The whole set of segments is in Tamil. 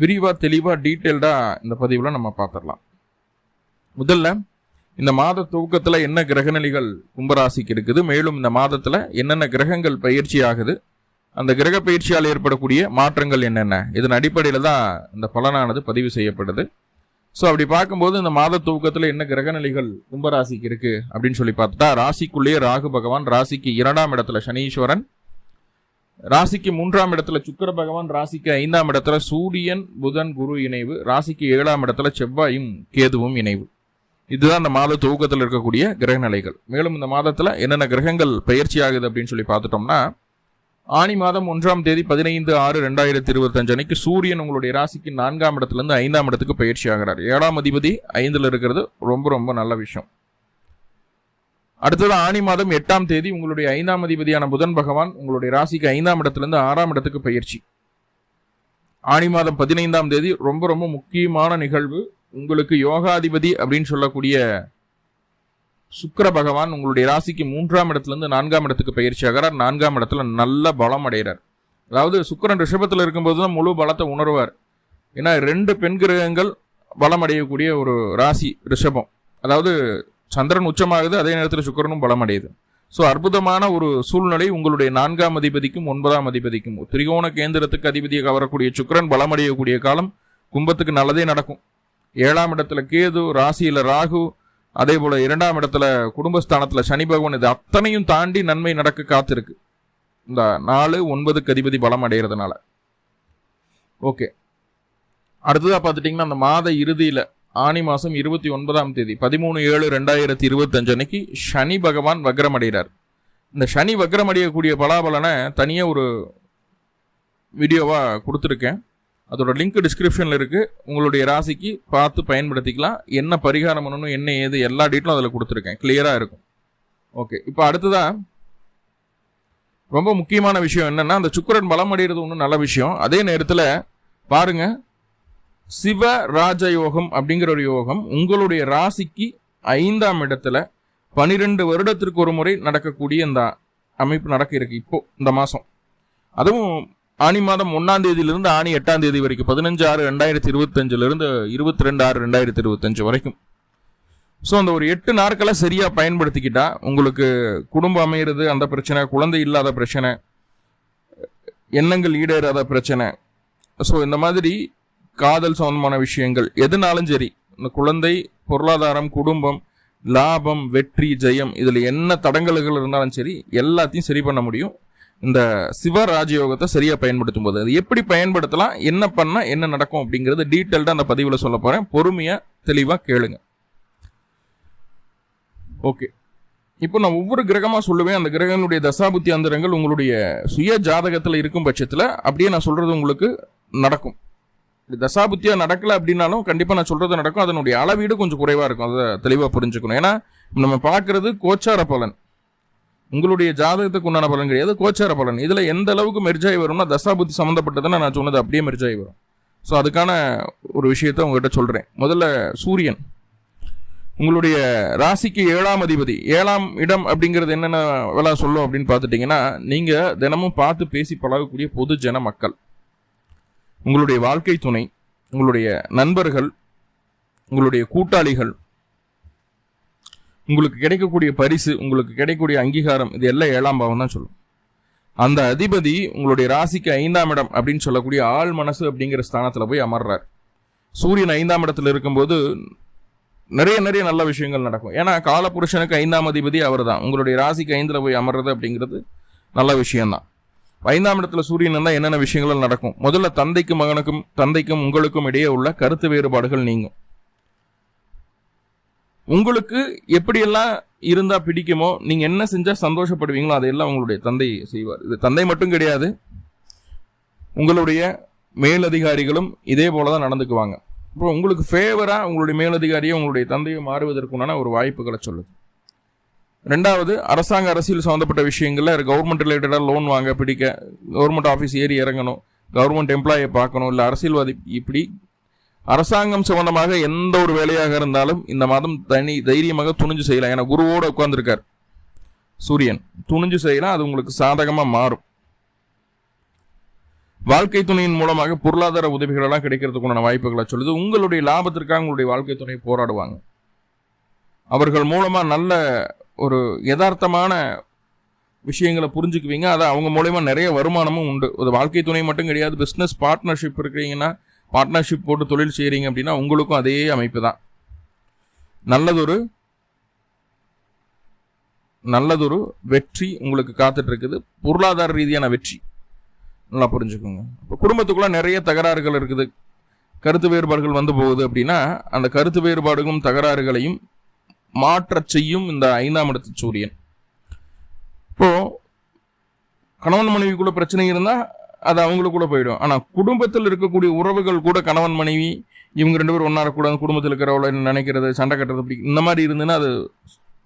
விரிவாக தெளிவாக டீட்டெயில்டாக இந்த பதிவில் நம்ம பார்த்துடலாம் முதல்ல இந்த மாத துவக்கத்தில் என்ன கிரகநிலைகள் கும்பராசிக்கு இருக்குது? மேலும் இந்த மாதத்தில் என்னென்ன கிரகங்கள் பயிற்சி ஆகுது? அந்த கிரக பயிற்சியால் ஏற்படக்கூடிய மாற்றங்கள் என்னென்ன? இதன் அடிப்படையில் தான் இந்த பலனானது பதிவு செய்யப்படுது. ஸோ அப்படி பார்க்கும்போது இந்த மாத துவக்கத்தில் என்ன கிரகநிலைகள் கும்பராசிக்கு இருக்குது அப்படின்னு சொல்லி பார்த்துட்டா ராசிக்குள்ளேயே ராகு பகவான் ராசிக்கு இரண்டாம் இடத்துல சனீஸ்வரன் ராசிக்கு மூன்றாம் இடத்துல சுக்கிர பகவான் ராசிக்கு ஐந்தாம் இடத்துல சூரியன் புதன் குரு இணைவு ராசிக்கு ஏழாம் இடத்துல செவ்வாயும் கேதுவும் இணைவு. இதுதான் இந்த மாத துவக்கத்தில் இருக்கக்கூடிய கிரக நிலைகள் மேலும் இந்த மாதத்தில் என்னென்ன கிரகங்கள் பயிற்சி ஆகுது அப்படின்னு சொல்லி பார்த்துட்டோம்னா ஆனி மாதம் ஒன்றாம் தேதி பதினைந்து ஆறு ரெண்டாயிரத்தி இருபத்தஞ்சு அன்னைக்கு சூரியன் உங்களுடைய ராசிக்கு நான்காம் இடத்துலேருந்து ஐந்தாம் இடத்துக்கு பயிற்சி ஆகிறார். ஏழாம் அதிபதி ஐந்தில் இருக்கிறது ரொம்ப ரொம்ப நல்ல விஷயம். அடுத்தது ஆனி மாதம் எட்டாம் தேதி உங்களுடைய ஐந்தாம் அதிபதியான புதன் பகவான் உங்களுடைய ராசிக்கு ஐந்தாம் இடத்திலிருந்து ஆறாம் இடத்துக்கு பயிற்சி. ஆனி மாதம் பதினைந்தாம் தேதி ரொம்ப ரொம்ப முக்கியமான நிகழ்வு. உங்களுக்கு யோகாதிபதி அப்படின்னு சொல்லக்கூடிய சுக்கர பகவான் உங்களுடைய ராசிக்கு மூன்றாம் இடத்துலேருந்து நான்காம் இடத்துக்கு பயிற்சி ஆகிறார். நான்காம் இடத்துல நல்ல பலம் அடைகிறார். அதாவது சுக்கரன் ரிஷபத்தில் இருக்கும்போது தான் முழு பலத்தை உணர்வார். ஏன்னா ரெண்டு பெண் கிரகங்கள் பலம் அடையக்கூடிய ஒரு ராசி ரிஷபம். அதாவது சந்திரன் உச்சமாகுது அதே நேரத்தில் சுக்கிரனும் பலமடையுது. ஸோ அற்புதமான ஒரு சூழ்நிலை உங்களுடைய நான்காம் அதிபதிக்கும் ஒன்பதாம் அதிபதிக்கும். திரிகோண கேந்திரத்துக்கு அதிபதியை கவரக்கூடிய சுக்கரன் பலமடையக்கூடிய காலம் கும்பத்துக்கு நல்லதே நடக்கும். ஏழாம் இடத்துல கேது ராசியில் ராகு அதே போல் இரண்டாம் இடத்துல குடும்பஸ்தானத்தில் சனி பகவான் இது அத்தனையும் தாண்டி நன்மை நடக்க காத்திருக்கு. இந்த நாலு ஒன்பதுக்கு அதிபதி பலம் அடைகிறதுனால ஓகே அடுத்ததாக பார்த்துட்டிங்கன்னா அந்த மாத இறுதியில் ஆனி மாதம் இருபத்தி ஒன்பதாம் தேதி பதிமூணு ஏழு ரெண்டாயிரத்தி இருபத்தஞ்சு அன்னைக்கு சனி பகவான் வக்ரமடைகிறார். இந்த சனி வக்ரம் அடையக்கூடிய பலாபலனை தனியாக ஒரு வீடியோவாக கொடுத்துருக்கேன். அதோட லிங்க் டிஸ்கிரிப்ஷனில் இருக்குது உங்களுடைய ராசிக்கு பார்த்து பயன்படுத்திக்கலாம். என்ன பரிகாரம் பண்ணணும் என்ன ஏது எல்லா டீட்டெயிலும் அதில் கொடுத்துருக்கேன். கிளியராக இருக்கும். ஓகே இப்போ அடுத்ததாக ரொம்ப முக்கியமான விஷயம் என்னென்னா அந்த சுக்கரன் பலம் அடைகிறது ஒன்றும் நல்ல விஷயம். அதே நேரத்தில் பாருங்கள் சிவ ராஜ யோகம் அப்படிங்கிற ஒரு யோகம் உங்களுடைய ராசிக்கு ஐந்தாம் இடத்துல பனிரெண்டு வருடத்திற்கு ஒரு முறை நடக்கக்கூடிய இந்த அமைப்பு நடக்க இருக்கு இப்போ இந்த மாதம் அதுவும் ஆனி மாதம் ஒன்னாம் தேதியிலிருந்து ஆனி எட்டாம் தேதி வரைக்கும் பதினஞ்சு ஆறு ரெண்டாயிரத்தி இருபத்தஞ்சுல இருந்து இருபத்தி ரெண்டு ஆறு ரெண்டாயிரத்தி இருபத்தஞ்சு வரைக்கும். ஸோ அந்த ஒரு எட்டு நாட்களை சரியாக பயன்படுத்திக்கிட்டா உங்களுக்கு குடும்பம் அமையிறது அந்த பிரச்சனை குழந்தை இல்லாத பிரச்சனை எண்ணங்கள் ஈடேறாத பிரச்சனை. ஸோ இந்த மாதிரி காதல் சம்பந்தமான விஷயங்கள். எதுனாலும் சரி இந்த குழந்தை பொருளாதாரம் குடும்பம் லாபம் வெற்றி ஜெயம் இதில் என்ன தடங்கல்கள் இருந்தாலும் சரி எல்லாத்தையும் சரி பண்ண முடியும். இந்த சிவ ராஜயோகத்தை சரியாக பயன்படுத்தும் போது அது எப்படி பயன்படுத்தலாம் என்ன பண்ணால் என்ன நடக்கும் அப்படிங்கிறது டீட்டெயில்டாக அந்த பதிவில் சொல்ல போகிறேன் பொறுமையாக தெளிவாக கேளுங்க. ஓகே. இப்போ நான் ஒவ்வொரு கிரகமாக சொல்லுவேன். அந்த கிரகங்களுடைய தசாபுத்தி அந்தரங்கள் உங்களுடைய சுய ஜாதகத்தில் இருக்கும் பட்சத்தில் அப்படியே நான் சொல்கிறது உங்களுக்கு நடக்கும். தசாபுத்தியாக நடக்கல அப்படின்னாலும் கண்டிப்பாக நான் சொல்கிறது நடக்கும். அதனுடைய அளவீடு கொஞ்சம் குறைவாக இருக்கும். அதை தெளிவாக புரிஞ்சுக்கணும். ஏன்னா நம்ம பார்க்குறது கோச்சார பலன். உங்களுடைய ஜாதகத்துக்கு உண்டான பலன் கிடையாது. கோச்சார பலன். இதில் எந்த அளவுக்கு மெர்ஜாய் வரும்னா தசாபுத்தி சம்மந்தப்பட்டதுன்னு நான் சொன்னது அப்படியே மெர்ஜாய் வரும். ஸோ அதுக்கான ஒரு விஷயத்த உங்ககிட்ட சொல்கிறேன் முதல்ல சூரியன். உங்களுடைய ராசிக்கு ஏழாம் அதிபதி. ஏழாம் இடம் அப்படிங்கிறது என்னென்ன வேலை சொல்லும் அப்படின்னு பார்த்துட்டிங்கன்னா நீங்கள் தினமும் பார்த்து பேசி பழகக்கூடிய பொது ஜன மக்கள். உங்களுடைய வாழ்க்கை துணை உங்களுடைய நண்பர்கள் உங்களுடைய கூட்டாளிகள் உங்களுக்கு கிடைக்கக்கூடிய பரிசு உங்களுக்கு கிடைக்கக்கூடிய அங்கீகாரம் இது எல்லாம் ஏழாம் பாவம் தான் சொல்லும். அந்த அதிபதி உங்களுடைய ராசிக்கு ஐந்தாம் இடம் அப்படின்னு சொல்லக்கூடிய ஆள் மனசு அப்படிங்கிற ஸ்தானத்தில் போய் அமர்றார். சூரியன் ஐந்தாம் இடத்துல இருக்கும்போது நிறைய நிறைய நல்ல விஷயங்கள் நடக்கும். ஏன்னா காலபுருஷனுக்கு ஐந்தாம் அதிபதி அவர் தான் உங்களுடைய ராசிக்கு ஐந்தில் போய் அமர்றது அப்படிங்கிறது நல்ல விஷயம்தான். ஐந்தாம் இடத்துல சூரியன் இருந்தால் என்னென்ன விஷயங்கள் நடக்கும்? முதல்ல தந்தைக்கும் மகனுக்கும் தந்தைக்கும் உங்களுக்கும் இடையே உள்ள கருத்து வேறுபாடுகள் நீங்கும். உங்களுக்கு எப்படியெல்லாம் இருந்தால் பிடிக்குமோ நீங்கள் என்ன செஞ்சால் சந்தோஷப்படுவீங்களோ அதையெல்லாம் உங்களுடைய தந்தை செய்வார். இது தந்தை மட்டும் கிடையாது. உங்களுடைய மேலதிகாரிகளும் இதே போல தான் நடந்துக்குவாங்க. இப்போ உங்களுக்கு ஃபேவராக உங்களுடைய மேலதிகாரியை உங்களுடைய தந்தையை மாறுவதற்குண்டான ஒரு வாய்ப்புகளை சொல்லுது. ரெண்டாவது அரசாங்க அரசியல் சம்மந்தப்பட்ட விஷயங்களில் கவர்மெண்ட் ரிலேட்டடாக லோன் வாங்க பிடிக்க கவர்மெண்ட் ஆஃபீஸ் ஏறி இறங்கணும் கவர்மெண்ட் எம்ப்ளாயை பார்க்கணும் இல்லை அரசியல்வாதி இப்படி. அரசாங்கம் சம்பந்தமாக எந்த ஒரு வேலையாக இருந்தாலும் இந்த மாதம் தனி தைரியமாக துணிஞ்சு செய்யலாம். ஏன்னா குருவோடு உட்காந்துருக்கார் சூரியன். துணிஞ்சு செய்யலாம் அது உங்களுக்கு சாதகமாக மாறும். வாழ்க்கை துணையின் மூலமாக பொருளாதார உதவிகளெல்லாம் கிடைக்கிறதுக்குண்டான வாய்ப்புகளை சொல்லுது. உங்களுடைய லாபத்திற்காக உங்களுடைய வாழ்க்கை துணை போராடுவாங்க. அவர்கள் மூலமாக நல்ல ஒரு யதார்த்தமான விஷயங்களை புரிஞ்சுக்குவீங்க. அதை அவங்க மூலயமா நிறைய வருமானமும் உண்டு. ஒரு வாழ்க்கை துணை மட்டும் கிடையாது. பிஸ்னஸ் பார்ட்னர்ஷிப் இருக்கிறீங்கன்னா பார்ட்னர்ஷிப் போட்டு தொழில் செய்கிறீங்க அப்படின்னா உங்களுக்கும் அதே அமைப்பு தான். நல்லதொரு நல்லதொரு வெற்றி உங்களுக்கு காத்துட்டு இருக்குது பொருளாதார ரீதியான வெற்றி. நல்லா புரிஞ்சுக்கோங்க. இப்போ குடும்பத்துக்குள்ள நிறைய தகராறுகள் இருக்குது. கருத்து வேறுபாடுகள் வந்து போகுது அப்படின்னா அந்த கருத்து வேறுபாடுகளும் தகராறுகளையும் மாற்றச் செய்யும் இந்த ஐந்தாம் இடத்து சூரியன். இப்போ கணவன் மனைவிக்குள்ள பிரச்சனை இருந்தால் அது அவங்களுக்குள்ள போயிடும். ஆனால் குடும்பத்தில் இருக்கக்கூடிய உறவுகள் கூட கணவன் மனைவி இவங்க ரெண்டு பேரும் ஒன்றா குடும்பத்தில் இருக்கிறவள நினைக்கிறது சண்டை கட்டுறது அப்படி இந்த மாதிரி இருந்ததுன்னா அது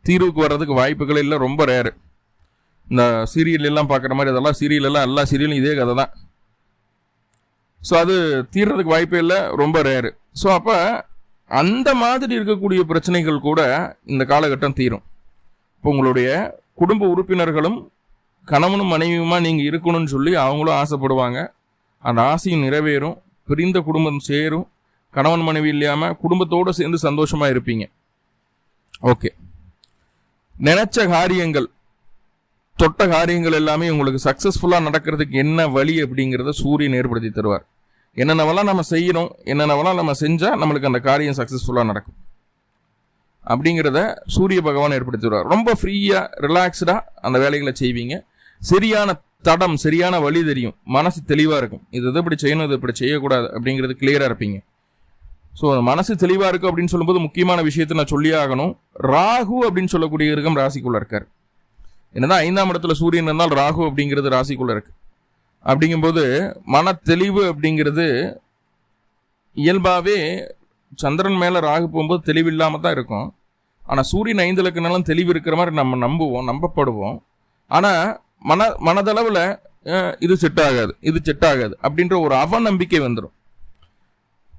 தீர்வுக்கு வர்றதுக்கு வாய்ப்புகள் இல்லை ரொம்ப ரேரு இந்த சீரியல் எல்லாம் பார்க்குற மாதிரி அதெல்லாம் சீரியல் எல்லாம் எல்லா சீரியலும் இதே கதை தான். ஸோ அது தீர்றதுக்கு வாய்ப்பே இல்லை ரொம்ப ரேரு ஸோ அப்போ அந்த மாதிரி இருக்கக்கூடிய பிரச்சனைகள் கூட இந்த காலகட்டம் தீரும். இப்போ உங்களுடைய குடும்ப உறுப்பினர்களும் கணவனும் மனைவியுமா நீங்கள் இருக்கணும்னு சொல்லி அவங்களும் ஆசைப்படுவாங்க. அந்த ஆசையும் நிறைவேறும். பிரிந்த குடும்பம் சேரும். கணவன் மனைவி இல்லாமல் குடும்பத்தோடு சேர்ந்து சந்தோஷமாக இருப்பீங்க. ஓகே. நினைச்ச காரியங்கள் தொட்ட காரியங்கள் எல்லாமே உங்களுக்கு சக்ஸஸ்ஃபுல்லாக நடக்கிறதுக்கு என்ன வழி அப்படிங்கிறத சூரியன் ஏற்படுத்தி தருவார். என்னென்னவெல்லாம் நம்ம செய்யணும் என்னென்னவெல்லாம் நம்ம செஞ்சால் நம்மளுக்கு அந்த காரியம் சக்ஸஸ்ஃபுல்லாக நடக்கும். அப்படிங்கிறத சூரிய பகவான் ஏற்படுத்தி வருவார் ரொம்ப ஃப்ரீயாக ரிலாக்ஸ்டாக அந்த வேலைகளை செய்வீங்க. சரியான தடம் சரியான வழி தெரியும். மனசு தெளிவாக இருக்கும். இது இது இப்படி செய்யணும் இது இப்படி செய்யக்கூடாது அப்படிங்கிறது கிளியராக இருப்பீங்க. ஸோ மனசு தெளிவாக இருக்கும் அப்படின்னு சொல்லும்போது முக்கியமான விஷயத்தை நான் சொல்லியே ஆகணும். ராகு அப்படின்னு சொல்லக்கூடிய இருக்கம் ராசிக்குள்ளே இருக்கார். என்னதான் ஐந்தாம் இடத்துல சூரியன் இருந்தால் ராகு அப்படிங்கிறது ராசிக்குள்ளே இருக்கு. அப்படிங்கும்போது மன தெளிவு அப்படிங்கிறது இயல்பாகவே சந்திரன் மேலே ராகு போகும்போது தெளிவு இல்லாமல் தான் இருக்கும். ஆனால் சூரியன் ஐந்து லக்கணம் தெளிவு இருக்கிற மாதிரி நம்ம நம்புவோம் நம்பப்படுவோம். ஆனால் மன மனதளவில் இது செட் ஆகாது இது செட் ஆகாது அப்படின்ற ஒரு அவநம்பிக்கை வந்துடும்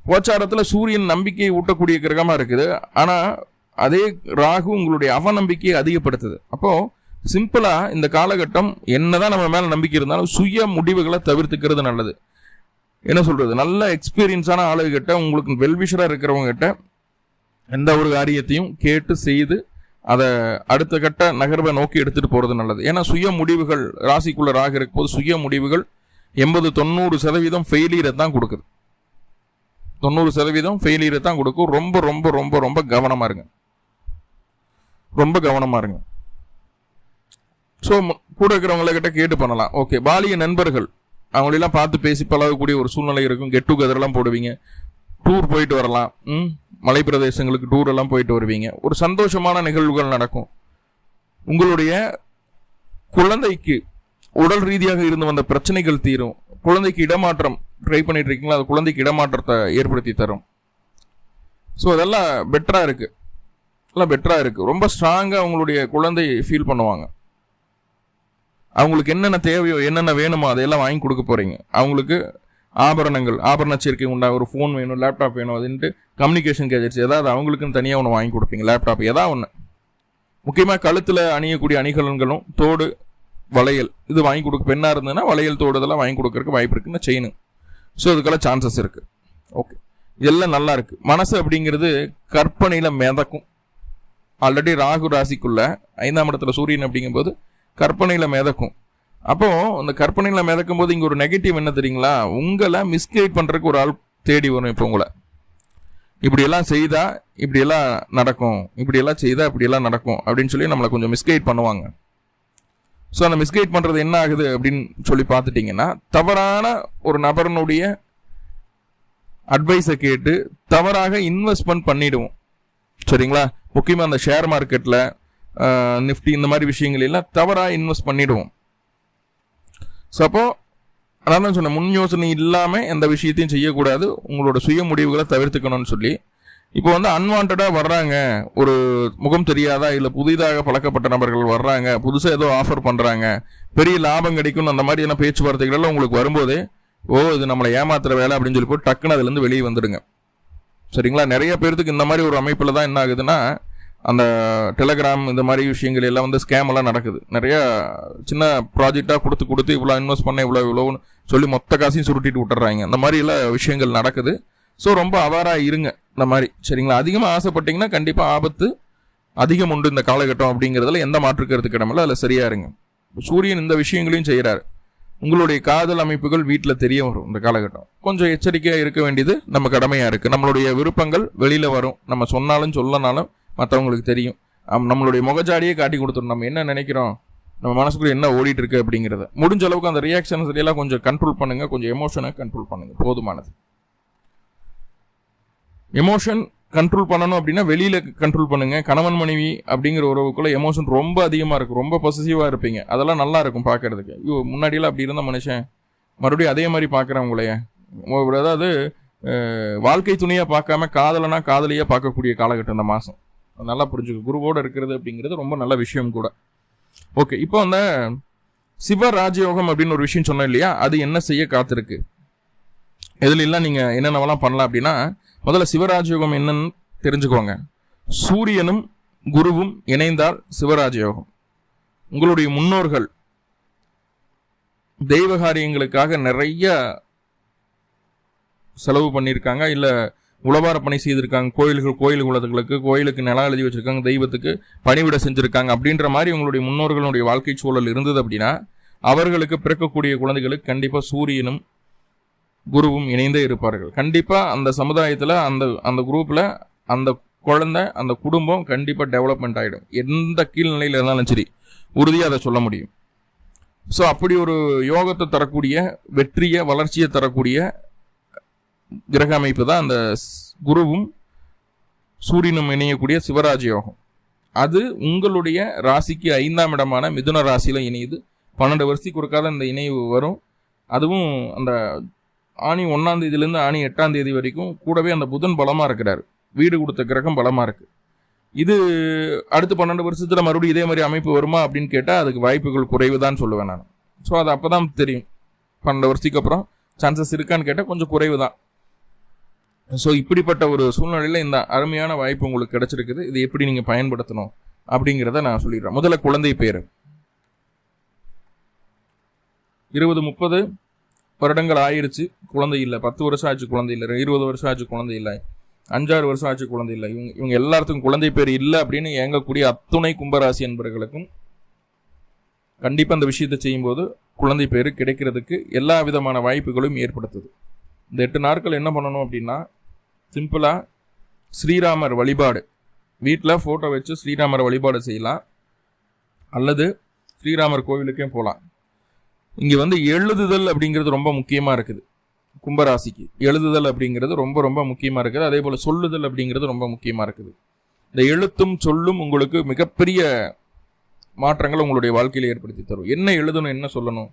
கோச்சாரத்தில் சூரியன் நம்பிக்கையை ஊட்டக்கூடிய கிரகமாக இருக்குது. ஆனால் அதே ராகு உங்களுடைய அவநம்பிக்கையை அதிகப்படுத்துது. அப்போது சிம்பிளாக இந்த காலகட்டம் என்னதான் நம்ம மேலே நம்பிக்கை இருந்தாலும் சுய முடிவுகளை தவிர்த்துக்கிறது நல்லது. என்ன சொல்கிறது நல்ல எக்ஸ்பீரியன்ஸான ஆளுகிட்ட உங்களுக்கு வெல்விஷராக இருக்கிறவங்க கிட்ட எந்த ஒரு காரியத்தையும் கேட்டு செய்து அதை அடுத்த கட்ட நகர்வை நோக்கி எடுத்துகிட்டு போகிறது நல்லது. ஏன்னா சுய முடிவுகள் ராசிக்குள்ள ராக இருக்கும் போது சுய முடிவுகள் எண்பது தொண்ணூறு சதவீதம் ஃபெயிலியரை தான் கொடுக்குது. தொண்ணூறு சதவீதம் ஃபெயிலியரை தான் கொடுக்கும். ரொம்ப ரொம்ப ரொம்ப ரொம்ப கவனமாக இருங்க. ரொம்ப கவனமாக இருங்க. ஸோ கூட இருக்கிறவங்கள்கிட்ட கேட்டு பண்ணலாம். ஓகே பாலிய நண்பர்கள். அவங்களெல்லாம் பார்த்து பேசி பழகக்கூடிய ஒரு சூழ்நிலை இருக்கும். கெட் டுகெதர்லாம் போடுவீங்க. டூர் போயிட்டு வரலாம். ம் மலை பிரதேசங்களுக்கு டூர் எல்லாம் போயிட்டு வருவீங்க. ஒரு சந்தோஷமான நிகழ்வுகள் நடக்கும். உங்களுடைய குழந்தைக்கு உடல் ரீதியாக இருந்து வந்த பிரச்சனைகள் தீரும். குழந்தைக்கு இடமாற்றம் ட்ரை பண்ணிட்டு இருக்கீங்களா? அது குழந்தைக்கு இடமாற்றத்தை ஏற்படுத்தி தரும். ஸோ அதெல்லாம் பெட்டராக இருக்குது எல்லாம் பெட்டராக இருக்குது ரொம்ப ஸ்ட்ராங்காக உங்களுடைய குழந்தை ஃபீல் பண்ணுவாங்க. அவங்களுக்கு என்னென்ன தேவையோ என்னென்ன வேணுமோ அதையெல்லாம் வாங்கி கொடுக்க போகிறீங்க அவங்களுக்கு ஆபரணங்கள் ஆபரண சேர்க்கை உண்டா ஒரு ஃபோன் வேணும் லேப்டாப் வேணும் அதுன்ட்டு கம்யூனிகேஷன் கேஜெட்ஸ் ஏதாவது அவங்களுக்குன்னு தனியாக ஒன்று வாங்கி கொடுப்பீங்க லேப்டாப் ஏதாவது ஒன்று முக்கியமாக கழுத்தில் அணியக்கூடிய அணிகலன்களும் தோடு வளையல் இது வாங்கி கொடுக்க பெண்ணாக இருந்ததுன்னா வளையல் தோடு இதெல்லாம் வாங்கி கொடுக்கறதுக்கு வாய்ப்பு இருக்குன்னு செய்யணும். ஸோ அதுக்கெல்லாம் சான்சஸ் இருக்குது ஓகே இதெல்லாம் நல்லா இருக்குது மனசு அப்படிங்கிறது கற்பனையில் மிதக்கும். ஆல்ரெடி ராகு ராசிக்குள்ள ஐந்தாம் இடத்துல சூரியன் அப்படிங்கும்போது கற்பனையில் மிதக்கும். அப்போ அந்த கற்பனையில் மிதக்கும் போது இங்கே ஒரு நெகட்டிவ் என்ன தெரியுங்களா? உங்களை மிஸ்கைட் பண்ணுறதுக்கு ஒரு ஆள் தேடி வரும் இப்போ உங்களை. இப்படியெல்லாம் செய்தால் இப்படியெல்லாம் நடக்கும். இப்படியெல்லாம் செய்தால் இப்படியெல்லாம் நடக்கும். அப்படின்னு சொல்லி நம்மளை கொஞ்சம் மிஸ்கைட் பண்ணுவாங்க. ஸோ அந்த மிஸ்கைட் பண்ணுறது என்ன ஆகுது அப்படின்னு சொல்லி பார்த்துட்டிங்கன்னா தவறான ஒரு நபரனுடைய அட்வைஸை கேட்டு தவறாக இன்வெஸ்ட்மெண்ட் பண்ணிடுவோம். சரிங்களா? முக்கியமாக அந்த ஷேர் மார்க்கெட்டில் நிஃப்டி இந்த மாதிரி விஷயங்கள் எல்லாம் தவறாக இன்வெஸ்ட் பண்ணிடுவோம். ஸோ அப்போ அதான் சொன்னேன் முன் யோசனை இல்லாமல் எந்த விஷயத்தையும் செய்யக்கூடாது. உங்களோட சுய முடிவுகளை தவிர்த்துக்கணும்னு சொல்லி. இப்போ வந்து அன்வான்டாக வர்றாங்க. ஒரு முகம் தெரியாதா இல்லை புதிதாக பழக்கப்பட்ட நபர்கள் வர்றாங்க. புதுசாக ஏதோ ஆஃபர் பண்ணுறாங்க பெரிய லாபம் கிடைக்கும்னு அந்த மாதிரியான பேச்சுவார்த்தைகள் எல்லாம் உங்களுக்கு வரும்போதே ஓ இது நம்மளை ஏமாத்துற வேலை அப்படின்னு சொல்லி போட்டு டக்குன்னு அதுலேருந்து வெளியே வந்துடுங்க. சரிங்களா? நிறைய பேர்த்துக்கு இந்த மாதிரி ஒரு அமைப்பில் தான் என்ன ஆகுதுன்னா அந்த டெலகிராம் இந்த மாதிரி விஷயங்கள் எல்லாம் வந்து ஸ்கேம் எல்லாம் நடக்குது. நிறைய சின்ன ப்ராஜெக்டாக கொடுத்து கொடுத்து இவ்வளோ இன்வெஸ்ட் பண்ண இவ்வளோ இவ்வளோன்னு சொல்லி மொத்த காசையும் சுருட்டிட்டு விட்டுறாங்க. இந்த மாதிரி எல்லாம் விஷயங்கள் நடக்குது. ஸோ ரொம்ப அவாராக இருங்க. இந்த மாதிரி. சரிங்களா? அதிகமாக ஆசைப்பட்டீங்கன்னா கண்டிப்பாக ஆபத்து அதிகம் உண்டு இந்த காலகட்டம் அப்படிங்கிறதுல எந்த மாற்று கருத்து கிடமில்ல. அதில் சரியா இருங்க. சூரியன் இந்த விஷயங்களையும் செய்கிறாரு உங்களுடைய காதல் அமைப்புகள் வீட்டில் தெரிய வரும் இந்த காலகட்டம். கொஞ்சம் எச்சரிக்கையாக இருக்க வேண்டியது நம்ம கடமையாக இருக்குது நம்மளுடைய விருப்பங்கள் வெளியில் வரும். நம்ம சொன்னாலும் சொல்லனாலும் மற்றவங்களுக்கு தெரியும். நம்மளுடைய முகஜாடியே காட்டி கொடுத்துரும். நம்ம என்ன நினைக்கிறோம்? நம்ம மனசுக்குள்ள என்ன ஓடிட்டு இருக்கு அப்படிங்கிறத. முடிஞ்ச அளவுக்கு அந்த ரியாக்ஷன்ஸ் எல்லாம் கொஞ்சம் கண்ட்ரோல் பண்ணுங்க. கொஞ்சம் எமோஷனை கண்ட்ரோல் பண்ணுங்க. போதுமானது. எமோஷன் கண்ட்ரோல் பண்ணணும் அப்படின்னா வெளியில கண்ட்ரோல் பண்ணுங்க. கணவன் மனைவி அப்படிங்கிற உறவுக்குள்ள எமோஷன் ரொம்ப அதிகமா இருக்கும். ரொம்ப பொசசிவா இருப்பீங்க. அதெல்லாம் நல்லா இருக்கும் பார்க்கறதுக்கு. ஐயோ முன்னாடியெல்லாம் அப்படி இருந்த மனுஷன். மறுபடியும் அதே மாதிரி பார்க்குறேன் உங்களைய. ஒரு அதாவது வாழ்க்கை துணையாக பார்க்காம காதலனா காதலியாக பார்க்கக்கூடிய காலகட்டம் இந்த மாதம் நல்லா புரிஞ்சுக்க. குருவோட இருக்கிறது அப்படிங்கிறது ரொம்ப நல்ல விஷயம் கூட. ஓகே இப்போ அந்த சிவ ராஜயோகம் அப்படின்னு ஒரு விஷயம் சொன்னோம் இல்லையா? அது என்ன செய்ய காத்திருக்கு? இதில் எல்லாம் நீங்கள் என்னென்னவெல்லாம் பண்ணலாம் அப்படின்னா முதல்ல சிவராஜயோகம் என்னன்னு தெரிஞ்சுக்கோங்க. சூரியனும் குருவும் இணைந்தால் சிவராஜயோகம். உங்களுடைய முன்னோர்கள் தெய்வ காரியங்களுக்காக நிறைய செலவு பண்ணியிருக்காங்க இல்லை உழவார பணி செய்திருக்காங்க. கோயில்கள் கோயில் குலத்துகளுக்கு கோயிலுக்கு நிலம் எழுதி வச்சிருக்காங்க தெய்வத்துக்கு பணிவிட செஞ்சிருக்காங்க. அப்படின்ற மாதிரி உங்களுடைய முன்னோர்களுடைய வாழ்க்கை சூழல் இருந்தது அப்படின்னா அவர்களுக்கு பிறக்கக்கூடிய குழந்தைகளுக்கு கண்டிப்பாக சூரியனும் குருவும் இணைந்தே இருப்பார்கள். கண்டிப்பாக அந்த சமுதாயத்தில் அந்த அந்த குரூப்பில் அந்த குழந்தை அந்த குடும்பம் கண்டிப்பாக டெவலப்மெண்ட் ஆயிடும். எந்த கீழ்நிலையில் இருந்தாலும் சரி உறுதியாக அதை சொல்ல முடியும். ஸோ அப்படி ஒரு யோகத்தை தரக்கூடிய வெற்றியை வளர்ச்சியை தரக்கூடிய கிரக அமைப்பு தான் அந்த ஸ்- குருவும் சூரியனும் இணையக்கூடிய சிவராஜ யோகம் அது உங்களுடைய ராசிக்கு ஐந்தாம் இடமான மிதுன ராசியில இணையுது. பன்னெண்டு வருஷத்துக்கு ஒருக்காத இந்த இணைவு வரும். அதுவும் அந்த ஆணி ஒன்றாம் தேதியிலேருந்து ஆணி எட்டாம் தேதி வரைக்கும் கூடவே அந்த புதன் பலமாக இருக்கிறார். வீடு கொடுத்த கிரகம் பலமாக இருக்குது இது அடுத்து பன்னெண்டு வருஷத்தில் மறுபடியும் இதே மாதிரி அமைப்பு வருமா அப்படின்னு கேட்டால் அதுக்கு வாய்ப்புகள் குறைவு தான் சொல்லுவேன் நான். ஸோ அது அப்போ தான் தெரியும். பன்னெண்டு வருஷத்துக்கு அப்புறம் சான்சஸ் இருக்கான்னு கேட்டால் கொஞ்சம் குறைவு தான் ஸோ இப்படிப்பட்ட ஒரு சூழ்நிலையில் இந்த அருமையான வாய்ப்பு உங்களுக்கு கிடைச்சிருக்குது. இது எப்படி நீங்கள் பயன்படுத்தணும் அப்படிங்கிறத நான் சொல்லிடுறேன். முதல்ல குழந்தை பேர். இருபது முப்பது வருடங்கள் ஆயிடுச்சு குழந்தை இல்லை. பத்து வருஷம் ஆச்சு குழந்தை இல்லை. இருபது வருஷம் ஆச்சு குழந்தை இல்லை. அஞ்சாறு வருஷம் ஆச்சு குழந்தை இல்லை. இவங்க இவங்க எல்லாத்துக்கும் குழந்தை பேர் இல்லை அப்படின்னு ஏங்கக்கூடிய அத்துணை கும்பராசி என்பவர்களுக்கும் கண்டிப்பாக அந்த விஷயத்தை செய்யும்போது குழந்தை பேர் கிடைக்கிறதுக்கு எல்லா விதமான வாய்ப்புகளும் ஏற்படுத்துது. இந்த எட்டு நாட்கள் என்ன பண்ணணும் அப்படின்னா சிம்பிளாக ஸ்ரீராமர் வழிபாடு. வீட்டில் ஃபோட்டோ வச்சு ஸ்ரீராமர் வழிபாடு செய்யலாம். அல்லது ஸ்ரீராமர் கோவிலுக்கே போகலாம் இங்கே வந்து எழுதுதல் அப்படிங்கிறது ரொம்ப முக்கியமாக இருக்குது. கும்பராசிக்கு எழுதுதல் அப்படிங்கிறது ரொம்ப ரொம்ப முக்கியமாக இருக்குது. அதே போல் சொல்லுதல் அப்படிங்கிறது ரொம்ப முக்கியமாக இருக்குது. இந்த எழுத்தும் சொல்லும் உங்களுக்கு மிகப்பெரிய மாற்றங்களை உங்களுடைய வாழ்க்கையில் ஏற்படுத்தி தரும். என்ன எழுதணும் என்ன சொல்லணும்?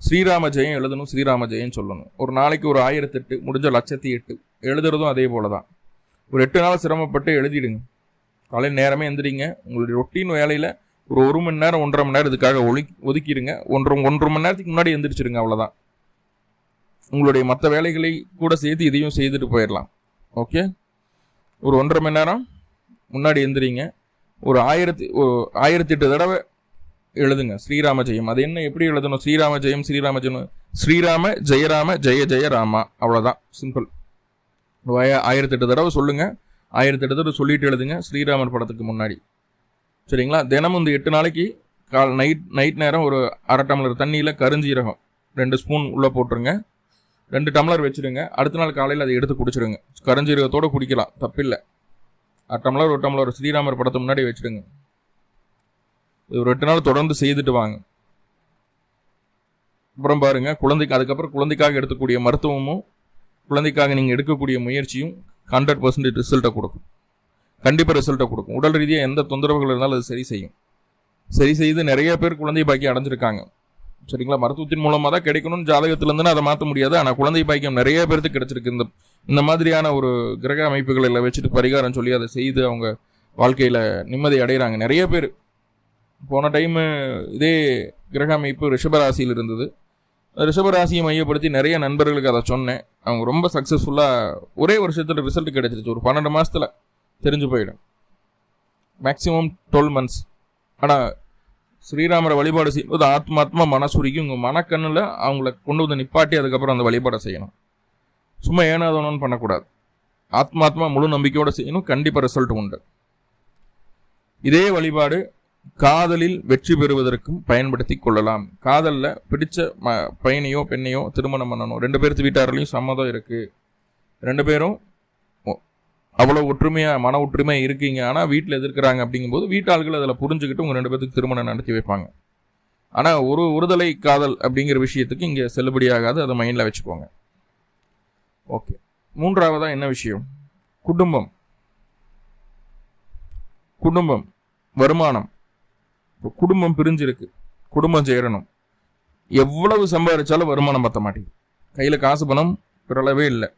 ஸ்ரீராம ஜெயம் எழுதணும் ஸ்ரீராம ஜெயம் சொல்லணும். ஒரு நாளைக்கு ஒரு ஆயிரத்தெட்டு முடிஞ்ச லட்சத்தி எட்டு. எழுதுறதும் அதே போல தான் ஒரு எட்டு நாள் சிரமப்பட்டு எழுதிடுங்க. காலையில் நேரமே எந்திரிங்க. உங்களுடைய ரொட்டீன் வேலையில் ஒரு ஒரு மணி நேரம் ஒன்றரை மணி நேரம் இதுக்காக ஒளி ஒதுக்கிடுங்க. ஒன்றரை ஒன்றரை மணி நேரத்துக்கு முன்னாடி எந்திரிச்சிருங்க அவ்வளோதான் உங்களுடைய மற்ற வேலைகளை கூட சேர்த்து இதையும் செய்துட்டு போயிடலாம். ஓகே? ஒரு ஒன்றரை மணி நேரம் முன்னாடி எந்திரிங்க. ஒரு ஆயிரத்தி ஒரு ஆயிரத்தி எட்டு தடவை எழுதுங்க. ஸ்ரீராம ஜெயம். அது என்ன எப்படி எழுதணும்? ஸ்ரீராம ஜெயம் ஸ்ரீராம ஜெயம். ஸ்ரீராம ஜெயராம ஜெய ஜெய ராமா. அவ்வளோதான் சிம்பிள் ஆயிரத்தி எட்டு தடவை சொல்லுங்கள் ஆயிரத்தி எட்டு தடவை சொல்லிட்டு எழுதுங்க. ஸ்ரீராமர் படத்துக்கு முன்னாடி. சரிங்களா? தினமும் இந்த எட்டு நாளைக்கு கால் நைட் நைட் நேரம் ஒரு அரை டம்ளர் தண்ணியில் கருஞ்சீரகம் ரெண்டு ஸ்பூன் உள்ளே போட்டுருங்க. ரெண்டு டம்ளர் வச்சுருங்க. அடுத்த நாள் காலையில் அதை எடுத்து குடிச்சிடுங்க கருஞ்சீரகத்தோடு குடிக்கலாம். தப்பில்லை. அரை டம்ளர் ஒரு டம்ளர் ஸ்ரீராமர் படத்தை முன்னாடி வச்சுடுங்க இது ஒரு எட்டு நாள் தொடர்ந்து செய்துட்டு வாங்க. அப்புறம் பாருங்கள் குழந்தைக்கு அதுக்கப்புறம் குழந்தைக்காக எடுக்கக்கூடிய மருத்துவமும் குழந்தைக்காக நீங்கள் எடுக்கக்கூடிய முயற்சியும் ஹண்ட்ரட் பர்சன்டேஜ் ரிசல்ட்டை கொடுக்கும். கண்டிப்பாக ரிசல்ட்டை கொடுக்கும். உடல் ரீதியாக எந்த தொந்தரவுகள் இருந்தாலும் அது சரி செய்யும். சரி செய்து நிறைய பேர் குழந்தை பாக்கி அடைஞ்சிருக்காங்க. சரிங்களா? மருத்துவத்தின் மூலமாக தான் கிடைக்கணும்னு ஜாதகத்துல இருந்து அதை மாற்ற முடியாது. ஆனால் குழந்தை பாக்கியம் நிறைய பேருக்கு கிடைச்சிருக்கு. இந்த இந்த மாதிரியான ஒரு கிரக அமைப்புகளை எல்லாம் வச்சுட்டு பரிகாரம் சொல்லி அதை செய்து அவங்க வாழ்க்கையில் நிம்மதி அடைகிறாங்க நிறைய பேர். போன டைமு இதே கிரக அமைப்பு ரிஷபராசியில் இருந்தது. ரிஷபராசியை மையப்படுத்தி நிறைய நண்பர்களுக்கு அதை சொன்னேன். அவங்க ரொம்ப சக்ஸஸ்ஃபுல்லாக ஒரே வருஷத்தில் ரிசல்ட் கிடைச்சிருச்சு. ஒரு பன்னெண்டு மாதத்தில் தெரிஞ்சு போயிடும். மேக்ஸிமம் டுவெல் மந்த்ஸ் ஆனால் ஸ்ரீராமரை வழிபாடு செய்யும்போது ஆத்மாத்மா மனசுரிக்கும் உங்கள் மனக்கண்ணில் அவங்கள கொண்டு வந்து நிப்பாட்டி அதுக்கப்புறம் அந்த வழிபாடை செய்யணும். சும்மா ஏனாதோனு பண்ணக்கூடாது. ஆத்மாத்மா முழு நம்பிக்கையோடு செய்யணும். கண்டிப்பாக ரிசல்ட் உண்டு. இதே வழிபாடு காதலில் வெற்றி பெறுவதற்கும் பயன்படுத்தி கொள்ளலாம். காதலில் பிடிச்ச ம பையனையோ பெண்ணையோ திருமணம் பண்ணணும். ரெண்டு பேர்த்து வீட்டாரிலையும் சம்மதம் இருக்குது ரெண்டு பேரும் அவ்வளோ ஒற்றுமையாக மன ஒற்றுமையாக இருக்கீங்க. ஆனால் வீட்டில் எதிர்க்கிறாங்க அப்படிங்கும்போது வீட்டாள்கள் அதில் புரிஞ்சுக்கிட்டு உங்கள் ரெண்டு பேர்த்துக்கு திருமணம் நடத்தி வைப்பாங்க. ஆனால் ஒரு ஒருதலை காதல் அப்படிங்கிற விஷயத்துக்கு இங்கே செல்லுபடியாகாது அதை மைண்டில் வச்சுக்கோங்க. ஓகே. மூன்றாவதாக என்ன விஷயம்? குடும்பம். குடும்பம். வருமானம். இப்போ குடும்பம் பிரிஞ்சிருக்கு. குடும்பம் சேரணும். எவ்வளவு சம்பாதிச்சாலும் வருமானம் பற்ற மாட்டேங்குது. கையில் காசு பணம் பிறளவே இல்லை.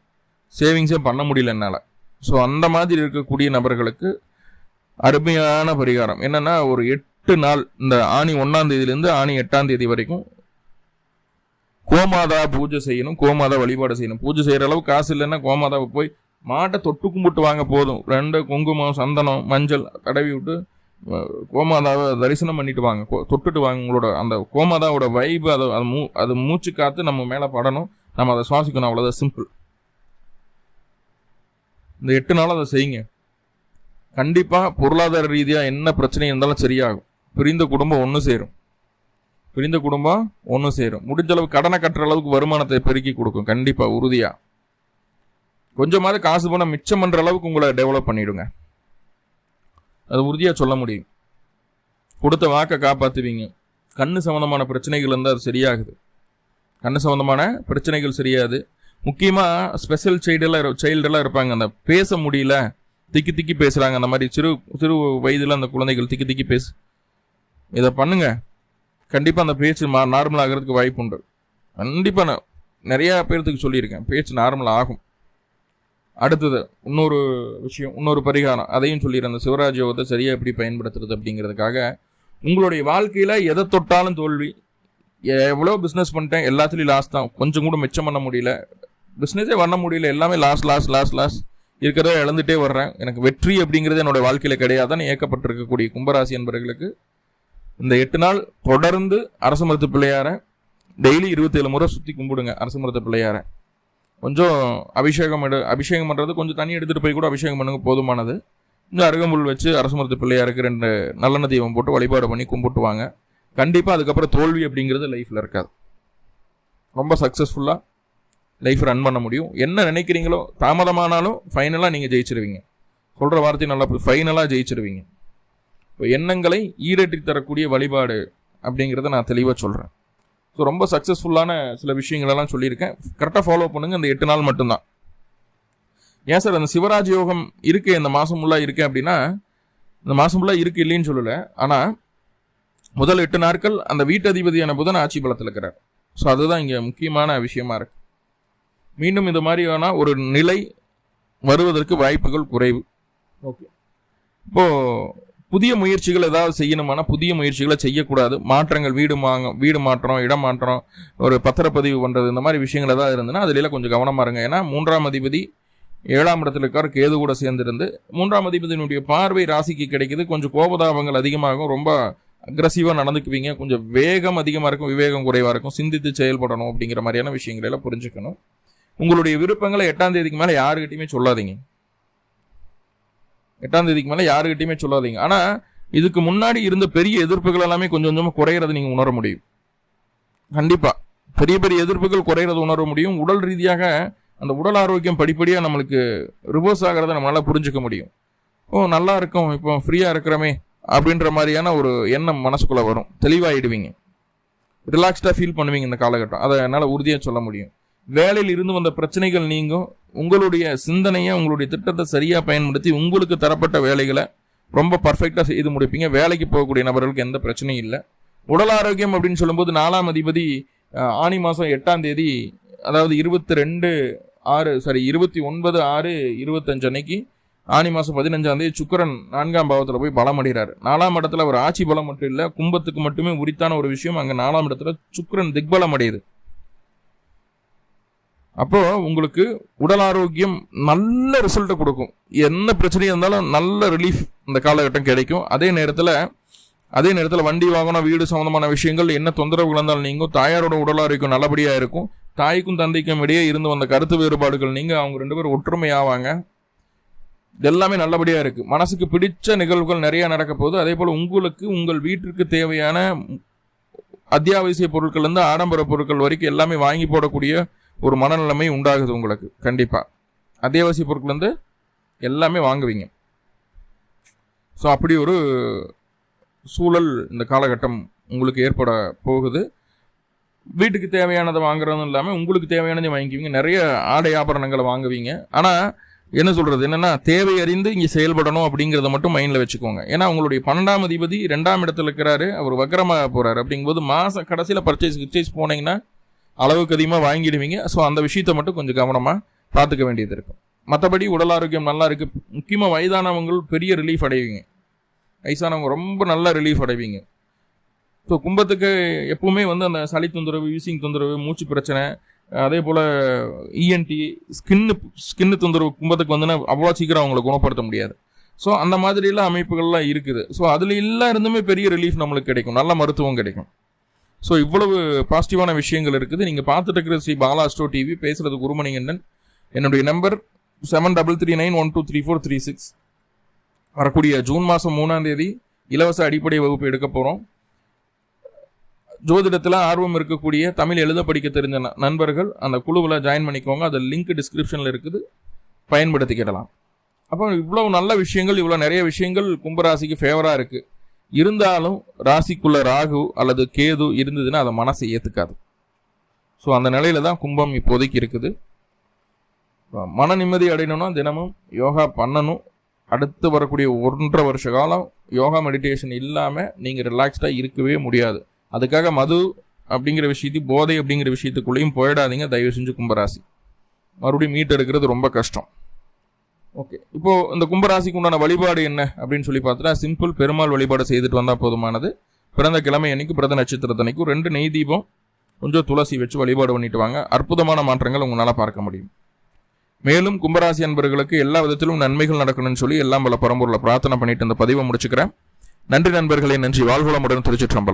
சேவிங்ஸே பண்ண முடியல என்னால். ஸோ அந்த மாதிரி இருக்கக்கூடிய நபர்களுக்கு அருமையான பரிகாரம். என்னன்னா ஒரு எட்டு நாள் இந்த ஆணி ஒன்றாம் தேதியிலேருந்து ஆணி எட்டாம் தேதி வரைக்கும் கோமாதா பூஜை செய்யணும். கோமாதா வழிபாடு செய்யணும். பூஜை செய்கிற அளவு காசு இல்லைன்னா கோமாதாவை போய் மாட்டை தொட்டு கும்பிட்டு வாங்க போதும். ரெண்டு குங்குமம் சந்தனம் மஞ்சள் தடவி விட்டு கோமாதாவை தரிசனம் பண்ணிட்டு வாங்க. தொட்டுட்டு வாங்க. உங்களோட அந்த கோமாதாவோட வைப் அதை அது மூ அது மூச்சு காத்து நம்ம மேலே படணும். நம்ம அதை சுவாசிக்கணும். அவ்வளோதான் சிம்பிள் இந்த எட்டு நாள் அதை செய்யுங்க. கண்டிப்பாக பொருளாதார ரீதியாக என்ன பிரச்சனை இருந்தாலும் சரியாகும். பிரிந்த குடும்பம் ஒன்று சேரும். பிரிந்த குடும்பம் ஒன்று சேரும். முடிஞ்ச அளவு கடனை கட்டுற அளவுக்கு வருமானத்தை பெருக்கி கொடுக்கும். கண்டிப்பாக உறுதியாக கொஞ்சமாவது காசு போனால் மிச்சம் பண்ணுற அளவுக்கு உங்களை டெவலப் பண்ணிவிடுங்க அது உறுதியாக சொல்ல முடியும். கொடுத்த வாக்கை காப்பாற்றுவீங்க கண்ணு சம்மந்தமான பிரச்சனைகள் இருந்தால் அது சரியாகுது. கண்ணு சம்மந்தமான பிரச்சனைகள் சரியாது. முக்கியமாக ஸ்பெஷல் சைல்டெல்லாம் சைல்டெல்லாம் இருப்பாங்க. அந்த பேச முடியல திக்கி திக்கி பேசுகிறாங்க அந்த மாதிரி சிறு சிறு வயதில் அந்த குழந்தைகள் திக்கி திக்கி பேசு. இதை பண்ணுங்கள் கண்டிப்பாக அந்த பேச்சு மா நார்மல் ஆகிறதுக்கு வாய்ப்பு உண்டு கண்டிப்பாக நான் நிறையா பேர்த்துக்கு சொல்லியிருக்கேன். பேச்சு நார்மல் ஆகும். அடுத்தது இன்னொரு விஷயம் இன்னொரு பரிகாரம். அதையும் சொல்லியிருந்த அந்த சிவராஜ் யோகத்தை சரியாக எப்படி பயன்படுத்துறது அப்படிங்கிறதுக்காக உங்களுடைய வாழ்க்கையில் எதை தொட்டாலும் தோல்வி எவ்வளோ பிஸ்னஸ் பண்ணிட்டேன் எல்லாத்துலேயும் லாஸ் தான். கொஞ்சம் கூட மிச்சம் பண்ண முடியல. பிஸ்னஸே பண்ண முடியல. எல்லாமே லாஸ் லாஸ் லாஸ் லாஸ் இருக்கிறத இழந்துட்டே வர்றேன். எனக்கு வெற்றி அப்படிங்கிறது என்னோட வாழ்க்கையில் கிடையாதுன்னு ஏக்கப்பட்டிருக்கக்கூடிய கும்பராசி என்பவர்களுக்கு இந்த எட்டு நாள் தொடர்ந்து அரசு மருத்து பிள்ளையாரை டெய்லி இருபத்தேழு முறை சுற்றி கும்பிடுங்க. அரசு மருத்து பிள்ளையாரை. கொஞ்சம் அபிஷேகம் எடு அபிஷேகம் பண்ணுறது கொஞ்சம் தண்ணி எடுத்துகிட்டு போய் கூட அபிஷேகம் பண்ணுங்க போதுமானது. இந்த அருகம்புல் வச்சு அரசு மருத்து பிள்ளையாருக்கு ரெண்டு நல்லெண்ண தீபம் போட்டு வழிபாடு பண்ணி கும்பிட்டுவாங்க. கண்டிப்பாக அதுக்கப்புறம் தோல்வி அப்படிங்கிறது லைஃப்பில் இருக்காது. ரொம்ப சக்ஸஸ்ஃபுல்லாக லைஃப் ரன் பண்ண முடியும். என்ன நினைக்கிறீங்களோ தாமதமானாலும் ஃபைனலாக நீங்கள் ஜெயிச்சிருவீங்க. சொல்கிற வார்த்தை நல்லா ஃபைனலாக ஜெயிச்சிருவீங்க. இப்போ எண்ணங்களை ஈரட்டி தரக்கூடிய வழிபாடு அப்படிங்கிறத நான் தெளிவாக சொல்கிறேன் ஸோ ரொம்ப சக்ஸஸ்ஃபுல்லான சில விஷயங்களெல்லாம் சொல்லியிருக்கேன். கரெக்டாக ஃபாலோ பண்ணுங்கள் அந்த எட்டு நாள் மட்டும்தான். ஏன் சார் அந்த சிவராஜ் யோகம் இருக்கு இந்த மாதம் ஃபுல்லாக இருக்கு அப்படின்னா இந்த மாதம் ஃபுல்லாக இருக்கு இல்லைன்னு சொல்லலை. ஆனால் முதல் எட்டு நாட்கள் அந்த வீட்டதிபதியான புதன் ஆட்சி பலத்தில் இருக்கிறார். ஸோ அதுதான் இங்கே முக்கியமான விஷயமா இருக்கு. மீண்டும் இது மாதிரியான ஒரு நிலை வருவதற்கு வாய்ப்புகள் குறைவு. ஓகே இப்போ புதிய முயற்சிகள் ஏதாவது செய்யணுமானா புதிய முயற்சிகளை செய்யக்கூடாது. மாற்றங்கள் வீடு வாங்க வீடு மாற்றம் இடம் மாற்றம் ஒரு பத்திரப்பதிவு பண்ணுறது இந்த மாதிரி விஷயங்கள் ஏதாவது இருந்ததுன்னா அதுல கொஞ்சம் கவனமாக இருங்க. ஏன்னா மூன்றாம் அதிபதி ஏழாம் இடத்துல இருக்கார் கேது கூட சேர்ந்திருந்து. மூன்றாம் அதிபதியினுடைய பார்வை ராசிக்கு கிடைக்குது. கொஞ்சம் கோபதாபங்கள் அதிகமாகும். ரொம்ப அக்ரஸிவாக நடந்துக்குவீங்க. கொஞ்சம் வேகம் அதிகமாக இருக்கும் விவேகம் குறைவாக இருக்கும். சிந்தித்து செயல்படணும் அப்படிங்கிற மாதிரியான விஷயங்களெல்லாம் புரிஞ்சுக்கணும். உங்களுடைய விருப்பங்களை எட்டாம் தேதிக்கு மேலே யாருக்கிட்டையுமே சொல்லாதீங்க. எட்டாம் தேதிக்கு மேலே யாருக்கிட்டையுமே சொல்லாதீங்க. ஆனால் இதுக்கு முன்னாடி இருந்த பெரிய எதிர்ப்புகள் எல்லாமே கொஞ்சம் கொஞ்சமாக குறையிறத நீங்கள் உணர முடியும். கண்டிப்பாக பெரிய பெரிய எதிர்ப்புகள் குறையிறத உணர முடியும். உடல் ரீதியாக அந்த உடல் ஆரோக்கியம் படிப்படியாக நம்மளுக்கு ரிவர்ஸ் ஆகிறத நம்மளால் புரிஞ்சுக்க முடியும். ஓ நல்லா இருக்கும். இப்போ ஃப்ரீயாக இருக்கிறோமே அப்படின்ற மாதிரியான ஒரு எண்ணம் மனசுக்குள்ளே வரும். தெளிவாகிடுவீங்க ரிலாக்ஸ்டாக ஃபீல் பண்ணுவீங்க இந்த காலகட்டம். அதை என்னால் உறுதியாக சொல்ல முடியும். வேலையில் இருந்து வந்த பிரச்சனைகள் நீங்கும். உங்களுடைய சிந்தனையை உங்களுடைய திட்டத்தை சரியாக பயன்படுத்தி உங்களுக்கு தரப்பட்ட வேலைகளை ரொம்ப பர்ஃபெக்டாக செய்து முடிப்பீங்க. வேலைக்கு போகக்கூடிய நபர்களுக்கு எந்த பிரச்சனையும் இல்லை. உடல் ஆரோக்கியம் அப்படின்னு சொல்லும்போது நாலாம் அதிபதி ஆணி ஆனி மாதம் எட்டாம் தேதி அதாவது இருபத்தி ரெண்டு ஆறு சாரி இருபத்தி ஒன்பது ஆறு இருபத்தஞ்சு அன்னைக்கு ஆனி மாதம் பதினஞ்சாம் தேதி சுக்கிரன் நான்காம் பாவத்தில் போய் பலம் அடைகிறார். நாலாம் இடத்துல ஒரு ஆட்சி பலம் மட்டும் இல்லை கும்பத்துக்கு மட்டுமே உரித்தான ஒரு விஷயம் அங்கே நாலாம் இடத்துல சுக்கரன் திக்பலம் அடையுது. அப்போ உங்களுக்கு உடல் ஆரோக்கியம் நல்ல ரிசல்ட்டை கொடுக்கும். என்ன பிரச்சனையாக இருந்தாலும் நல்ல ரிலீஃப் இந்த காலகட்டம் கிடைக்கும். அதே நேரத்தில் அதே நேரத்தில் வண்டி வாகனம் வீடு சம்மந்தமான விஷயங்கள் என்ன தொந்தரவுகள் இருந்தாலும் நீங்கும். தாயாரோட உடல் ஆரோக்கியம் நல்லபடியாக இருக்கும். தாய்க்கும் தந்தைக்கும் இடையே இருந்து வந்த கருத்து வேறுபாடுகள் நீங்கள் அவங்க ரெண்டு பேரும் ஒற்றுமை ஆவாங்க. இது எல்லாமே நல்லபடியாக இருக்குது மனசுக்கு பிடிச்ச நிகழ்வுகள் நிறையா நடக்க போகுது. அதே போல் உங்களுக்கு உங்கள் வீட்டிற்கு தேவையான அத்தியாவசிய பொருட்கள் இருந்து ஆடம்பர பொருட்கள் வரைக்கும் எல்லாமே வாங்கி போடக்கூடிய ஒரு மனநிலைமை உண்டாகுது உங்களுக்கு. கண்டிப்பாக அத்தியாவசிய பொருட்கள் வந்து எல்லாமே வாங்குவீங்க. ஸோ அப்படி ஒரு சூழல் இந்த காலகட்டம் உங்களுக்கு ஏற்பட போகுது. வீட்டுக்கு தேவையானதை வாங்குறதும் இல்லாமல் உங்களுக்கு தேவையானதை வாங்கிக்குவீங்க. நிறைய ஆடை ஆபரணங்களை வாங்குவீங்க. ஆனால் என்ன சொல்கிறது என்னென்னா தேவை அறிந்து இங்கே செயல்படணும் அப்படிங்கிறத மட்டும் மைண்டில் வச்சுக்கோங்க. ஏன்னா உங்களுடைய பன்னெண்டாம் அதிபதி ரெண்டாம் இடத்துல இருக்கிறாரு. அவர் வக்கரமாக போகிறாரு அப்படிங்கும்போது மாத கடைசியில் பர்ச்சேஸ் கிச்சேஸ் போனீங்கன்னா அளவுக்கு அதிகமாக வாங்கிடுவீங்க. ஸோ அந்த விஷயத்தை மட்டும் கொஞ்சம் கவனமாக பார்த்துக்க வேண்டியது இருக்கும். மற்றபடி உடல் ஆரோக்கியம் நல்லா இருக்குது முக்கியமாக வயதானவங்கள் பெரிய ரிலீஃப் அடைவீங்க. வயசானவங்க ரொம்ப நல்ல ரிலீஃப் அடைவீங்க. ஸோ கும்பத்துக்கு எப்பவுமே வந்து அந்த சளி தொந்தரவு வீசிங் தொந்தரவு மூச்சு பிரச்சனை அதே போல் இஎன்டி ஸ்கின்னு ஸ்கின்னு தொந்தரவு கும்பத்துக்கு வந்துன்னா அவ்வளோ சீக்கிரம் அவங்களை குணப்படுத்த முடியாது. ஸோ அந்த மாதிரிலாம் அமைப்புகள்லாம் இருக்குது. ஸோ அதில் எல்லாம் இருந்துமே பெரிய ரிலீஃப் நம்மளுக்கு கிடைக்கும். நல்ல மருத்துவம் கிடைக்கும். ஸோ இவ்வளவு பாசிட்டிவான விஷயங்கள் இருக்குது. நீங்கள் பார்த்துட்டு இருக்கிற ஸ்ரீ பாலா ஸ்டோ டிவி பேசுகிறது குருமணிகண்டன். என்னுடைய number seven double three nine one two three four three six வரக்கூடிய ஜூன் மாதம் மூணாம் தேதி இலவச அடிப்படை வகுப்பு எடுக்க போகிறோம் ஜோதிடத்தில் ஆர்வம் இருக்கக்கூடிய தமிழ் எழுத படிக்க தெரிஞ்ச நண்பர்கள் அந்த குழுவில் ஜாயின் பண்ணிக்கோங்க. அது லிங்க் டிஸ்கிரிப்ஷனில் இருக்குது. பயன்படுத்திக்கிடலாம். அப்போ இவ்வளோ நல்ல விஷயங்கள் இவ்வளோ நிறைய விஷயங்கள் கும்பராசிக்கு ஃபேவராக இருக்குது இருந்தாலும் ராசிக்குள்ள ராகு அல்லது கேது இருந்ததுன்னா அதை மனசை ஏற்றுக்காது ஸோ அந்த நிலையில தான் கும்பம் இப்போதைக்கு இருக்குது. மன நிம்மதி அடையணும்னா தினமும் யோகா பண்ணணும். அடுத்து வரக்கூடிய ஒன்றரை வருஷ காலம் யோகா மெடிடேஷன் இல்லாமல் நீங்கள் ரிலாக்ஸ்டாக இருக்கவே முடியாது. அதுக்காக மது அப்படிங்கிற விஷயத்தையும் போதை அப்படிங்கிற விஷயத்துக்குள்ளேயும் போயிடாதீங்க. தயவு செஞ்சு கும்பராசி. மறுபடியும் மீட் எடுக்கிறது ரொம்ப கஷ்டம். ஓகே. இப்போ இந்த கும்பராசிக்கு உண்டான வழிபாடு என்ன அப்படின்னு சொல்லி பார்த்தா சிம்பிள் பெருமாள் வழிபாடு செய்துட்டு வந்தால் போதுமானது. பிறந்த கிழமை அன்னைக்கு பிறந்த நட்சத்திரத்தன்னைக்கும் ரெண்டு நெய் தீபம் கொஞ்சம் துளசி வச்சு வழிபாடு பண்ணிட்டு வாங்க. அற்புதமான மாற்றங்கள் உங்களால் பார்க்க முடியும். மேலும் கும்பராசி அன்பர்களுக்கு எல்லா விதத்திலும் நன்மைகள் நடக்கணும்னு சொல்லி எல்லாம் பல பரம்பூரில் பிரார்த்தனை பண்ணிட்டு இந்த பதிவை முடிச்சுக்கிறேன். நன்றி நண்பர்களே நன்றி. வாழ்வளமுடன் திருச்சிற்றம்பலம்.